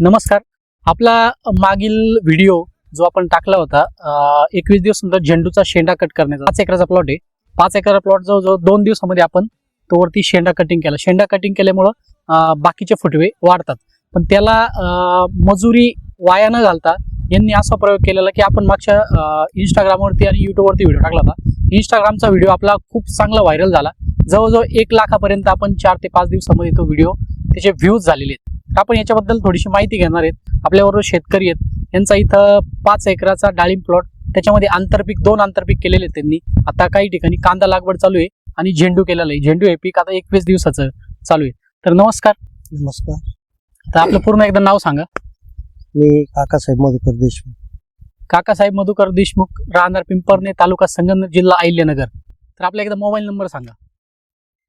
नमस्कार. आपला मागील व्हिडिओ जो आपण टाकला होता एकवीस दिवस नंतर झेंडूचा शेंडा कट करण्याचा पाच एकराचा प्लॉट आहे. पाच एकराचा प्लॉट जो जो दोन दिवसामध्ये आपण तो वरती शेंडा कटिंग केला. शेंडा कटिंग केल्यामुळं बाकीचे फुटवे वाढतात. पण त्याला मजुरी वाया न घालता यांनी असा प्रयोग केलेला की आपण मागच्या इंस्टाग्रामवरती आणि युट्यूबवरती व्हिडिओ टाकला होता. इंस्टाग्रामचा व्हिडिओ आपला खूप चांगला व्हायरल झाला. जवळजवळ एक लाखापर्यंत आपण चार ते पाच दिवसामध्ये तो व्हिडिओ त्याचे व्ह्यूज झालेले आहेत. आपण याच्याबद्दल थोडीशी माहिती घेणार आहेत. आपल्याबरोबर शेतकरी आहेत. यांचा इथं पाच एकराचा डाळिंब प्लॉट त्याच्यामध्ये आंतरपीक दोन आंतरपीक केलेले आहेत त्यांनी. आता काही ठिकाणी कांदा लागवड चालू आहे आणि झेंडू केलेलं आहे. झेंडू हे पीक आता एकवीस दिवसाचं चालू आहे. तर नमस्कार. नमस्कार. तर आपलं पूर्ण एकदा नाव सांगा. मी काकासाहेब मधुकर देशमुख. काकासाहेब मधुकर देशमुख राहणार पिंपरणे तालुका संगमनेर जिल्हा अहिल्यानगर. तर आपला एकदा मोबाईल नंबर सांगा.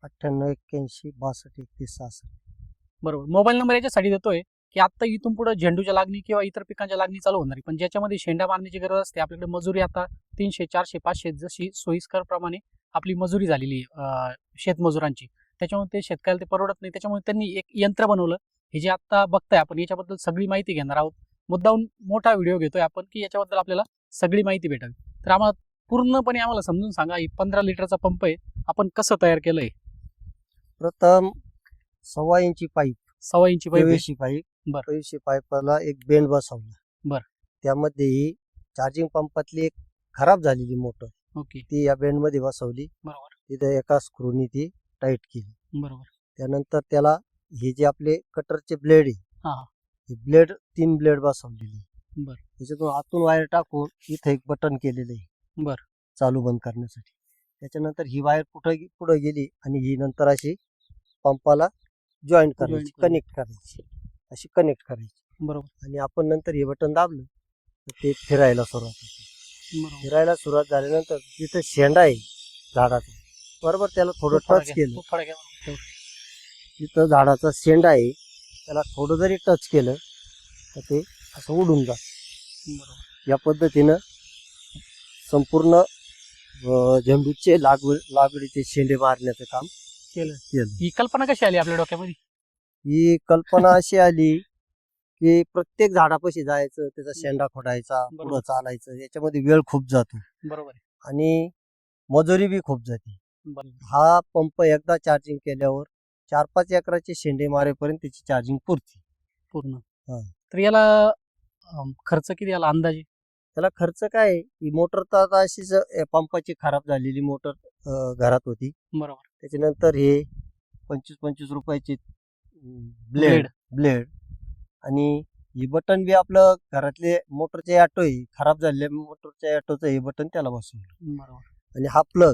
अठ्ठ्याण्णव एक्क्याऐंशी बासष्ट एकतीस सहासष्ट. बरोबर. मोबाईल नंबर याच्यासाठी देतोय की आता इथून पुढे झेंडूच्या लागणी किंवा इतर पिकांच्या लागणी चालू होणार आहे. पण ज्याच्यामध्ये शेंडा मारण्याची गरज असते आपल्याकडे मजुरी आता तीनशे चारशे पाचशे जशी सोयीस्कर प्रमाणे आपली मजुरी झालेली आहे शेतमजुरांची. त्याच्यामुळे ते शेतकऱ्याला ते परवडत नाही. त्याच्यामुळे त्यांनी एक यंत्र बनवलं. हे जे आता बघताय आपण याच्याबद्दल सगळी माहिती घेणार आहोत. मुद्दाहून मोठा व्हिडिओ घेतोय आपण की याच्याबद्दल आपल्याला सगळी माहिती भेटावी. तर आम्हाला पूर्णपणे आम्हाला समजून सांगा ही पंधरा लिटरचा पंप आहे आपण कसं तयार केलंय? प्रथम सव्वा इंची पाईप सव्वा इंची पाईप आहे. पीव्हीसी पाईप बर. पीव्हीसी पाईपाला एक बेंड बसवला बर. त्यामध्ये ही चार्जिंग पंपातली एक खराब झालेली मोटर ओके ती या बेंडमध्ये बसवली बरोबर तिथे एका स्क्रूनी ती टाईट केली बरोबर त्यानंतर त्याला हे जे आपले कटरचे ब्लेड हा, आहे हा. हे ब्लेड तीन ब्लेड बसवलेली बर. त्याच्यातून आतून वायर टाकून इथे एक बटन केलेलं आहे बर. चालू बंद करण्यासाठी त्याच्यानंतर ही वायर कुठं पुढे गेली आणि ही नंतर अशी पंपाला जॉईंट करायची करायची. कनेक्ट करायची. अशी कनेक्ट करायची. बरोबर. आणि आपण नंतर हे बटन दाबलं तर ते फिरायला सुरुवात होते. बरोबर. फिरायला सुरुवात झाल्यानंतर तिथं शेंडा आहे झाडाचा बरोबर त्याला थोडं खूप फरक टच आहे, केलं. खूप फरक आहे. तिथं झाडाचा शेंडा आहे त्याला थोडं जरी टच केलं तर ते असं उडून जात. बरोबर. या पद्धतीनं संपूर्ण अं, झेंडूचे लागवड लागवडीचे शेंडे मारण्याचं काम केलं. केलं. ही कल्पना कशी आली आपल्या डोक्यामध्ये? ही कल्पना अशी आली की प्रत्येक झाडापाशी जायचं त्याचा शेंडा खोडायचा बरोबर. पुढं चालायचं याच्यामध्ये वेळ खूप जातो. बरोबर आहे. आणि मजुरी बी खूप जाते. बरोबर. हा पंप एकदा चार्जिंग केल्यावर चार पाच एकराचे शेंडे मारेपर्यंत त्याची चार्जिंग पुरते. पूर्ण. हा. तर याला अं, खर्च किती आला अंदाजे? त्याला खर्च काय? ही मोटर तर आता अशीच पंपाची खराब झालेली मोटर घरात होती. बरोबर. त्याच्यानंतर हे पंचवीस पंचवीस रुपयाचे ब्लेड ब्लेड आणि हे बटन बी आपलं घरातले मोटरचे ऑटो आहे खराब झालेल्या मोटरच्या ऑटोचं हे बटन त्याला बसवलं. बरोबर. आणि हा प्लग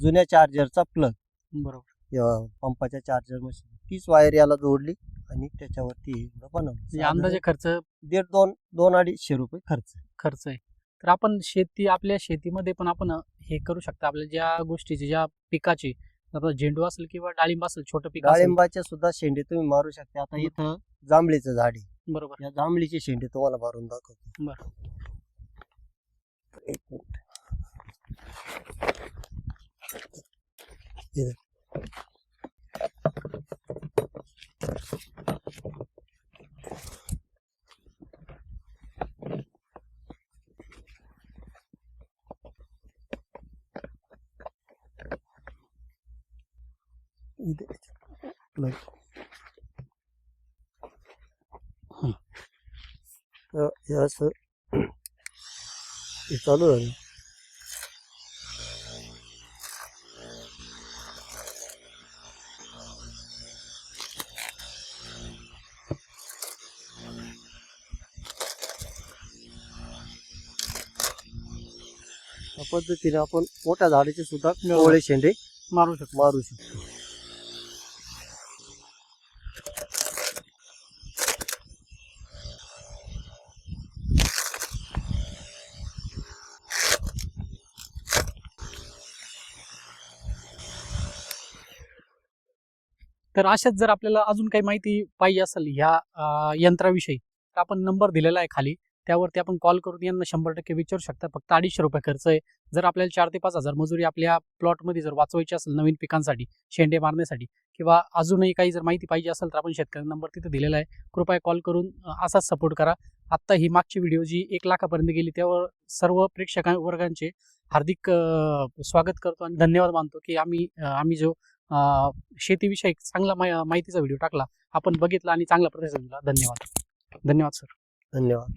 जुन्या चार्जरचा प्लग बरोबर. पंपाच्या चार्जर मशीन. तीच वायर याला जोडली. आणि त्याच्यावरती हे म्हणजे अंदाजे खर्च? दीड दोन दोन अडीचशे रुपये खर्च खर्च आहे. तर आपण शेती आपल्या शेतीमध्ये पण आपण हे करू शकता. आपल्या ज्या गोष्टीची ज्या पिकाची आता झेंडू असेल किंवा डाळिंब असेल छोटं पीक असेल. डाळिंबाचे सुद्धा शेंडे तुम्ही मारू शकता. आता इथं जांभळीचं झाड आहे. बरोबर. या जांभळीचे शेंडे तुम्हाला मारून दाखवतो. बरं. एक मिनिट. इथं. इथे. हं. तर हे असं हे चालू झालं पद्धतीने आपण मोठ्या झाडाचे सुद्धा कोवळे शेंडे मारू शकतो मारू शकतो तर अशाच जर आपल्याला अजून काही माहिती पाहिजे असेल ह्या यंत्राविषयी तर आपण नंबर दिलेला आहे खाली. त्यावरती आपण कॉल करून यांना शंभर टक्के विचारू शकता. फक्त अडीचशे रुपये खर्च आहे. जर आपल्याला चार ते पाच हजार मजुरी आपल्या प्लॉटमध्ये जर वाचवायची असेल नवीन पिकांसाठी शेंडे मारण्यासाठी किंवा अजूनही काही जर माहिती पाहिजे असेल तर आपण शेतकरी नंबर तिथे दिलेला आहे. कृपया कॉल करून असाच सपोर्ट करा. आत्ता ही मागची व्हिडिओ जी एक लाखापर्यंत गेली त्यावर सर्व प्रेक्षकां वर्गांचे हार्दिक स्वागत करतो आणि धन्यवाद मानतो की आम्ही आम्ही जो शेतीविषयक शेतीविषयी चांगला मा- माहितीचा व्हिडिओ टाकला. आपण बघितला आणि चांगला प्रतिसाद दिला. धन्यवाद. धन्यवाद सर. धन्यवाद.